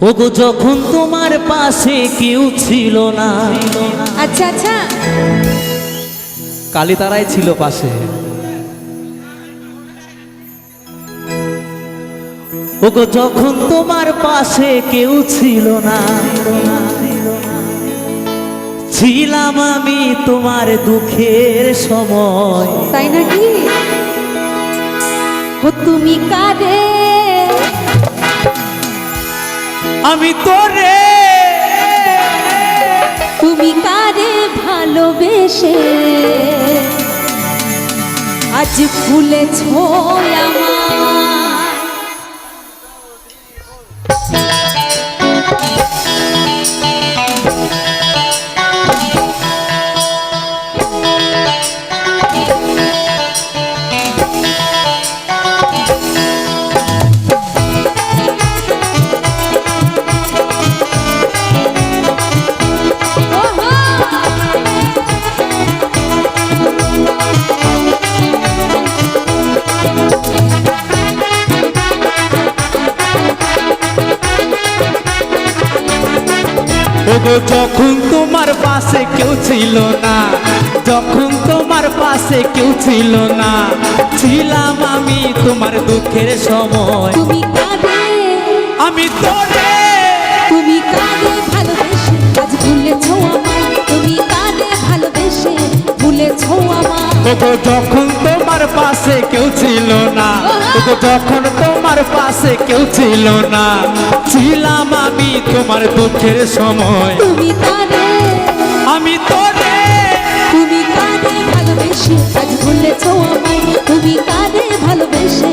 ওগো যখন তোমার পাশে কেউ ছিল না। আচ্ছা আচ্ছা। কালীতারাই ছিল পাশে। ওগো যখন তোমার পাশে কেউ ছিল না। ছিলাম আমি তোমার দুঃখের সময়। তাই নাকি? ও তুমি কারে আমি তোরে। তুমি কারে ভালোবেসে? আজ ফুলেছ আমার ওগো যখন তোমার পাশে কেউ ছিল না যখন তোমার পাশে কেউ ছিল না ছিলাম আমি তোমার দুঃখের সময়। তুমি কারে আমি তোরে তুমি কারে ভালোবেসে আজ ভুলেছ আমায়। তুমি কারে ভালোবেসে ভুলেছ আমায়। ওগো যখন তোমার পাশে কেউ ছিল না। যখন তোমার পাশে কেউ ছিল না ছিলাম আমি তোমার দুঃখের সময়। তুমি আমি তোরে। তুমি কারে ভালোবেসে আজ ভুলেছ আমায়। তুমি কারে ভালোবেসে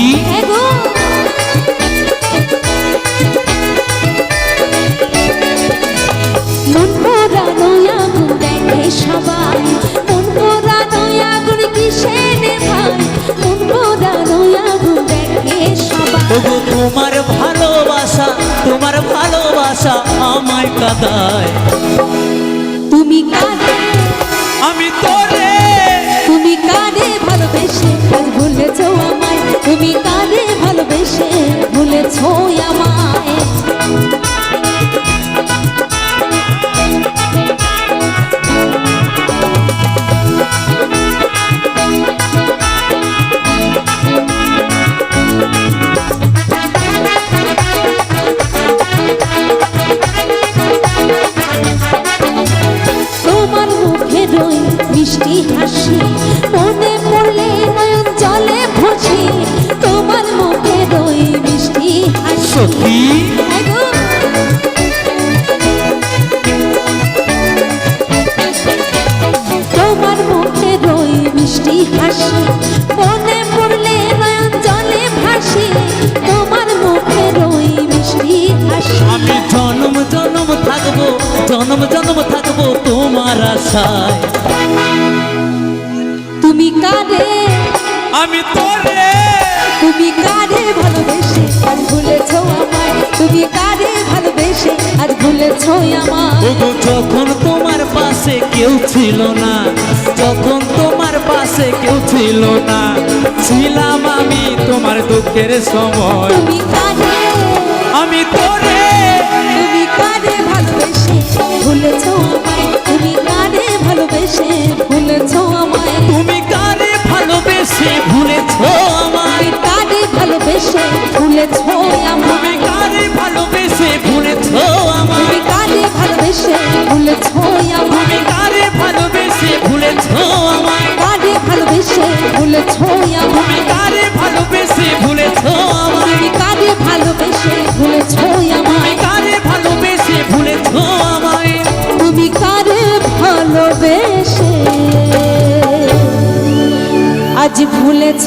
আমায় তুমি কারে আমি তোরে তুমি কারে ভালোবেসে ভুলেছো আমায়। তুমি কারে ভালোবেসে ভুলেছ হাসি মনে পড়লে নয়ন জলে ভাসি তোমার মুখে রই মিষ্টি হাসি। তোমার মুখে রই মিষ্টি হাসি মনে পড়লে নয়ন জলে ভাসি জনম জনম থাকব তোমার আশায়। তুমি কারে আমি তোরে। তুমি কারে ভালোবেসে আজ ভুলেছ আমায়। তুমি কারে ভালোবেসে আজ ভুলেছ আমায়। যখন তোমার পাশে কেউ ছিল না যখন তোমার পাশে কেউ ছিল না ছিলাম আমি তোমার দুঃখের সময়। তুমি কারে আমি তোরে। তুমি কারে ভালোবেসে ভুলেছ আমায় তুমি কারে ভালোবেসে ভুলেছ আমায়? তুমি কারে ভালোবেসে ভুলেছ আমায়? কারে ভালোবেসে ভুলেছ আমায়? কারে ভালোবেসে ভুলেছ আমায়? কারে ভালোবেসে ভুলেছ আমায়? কারে ভালোবেসে ভুলেছ আমায়? কারে ভালোবেসে ভুলেছ আমায়? ভালোবেসে আজ ভুলেছ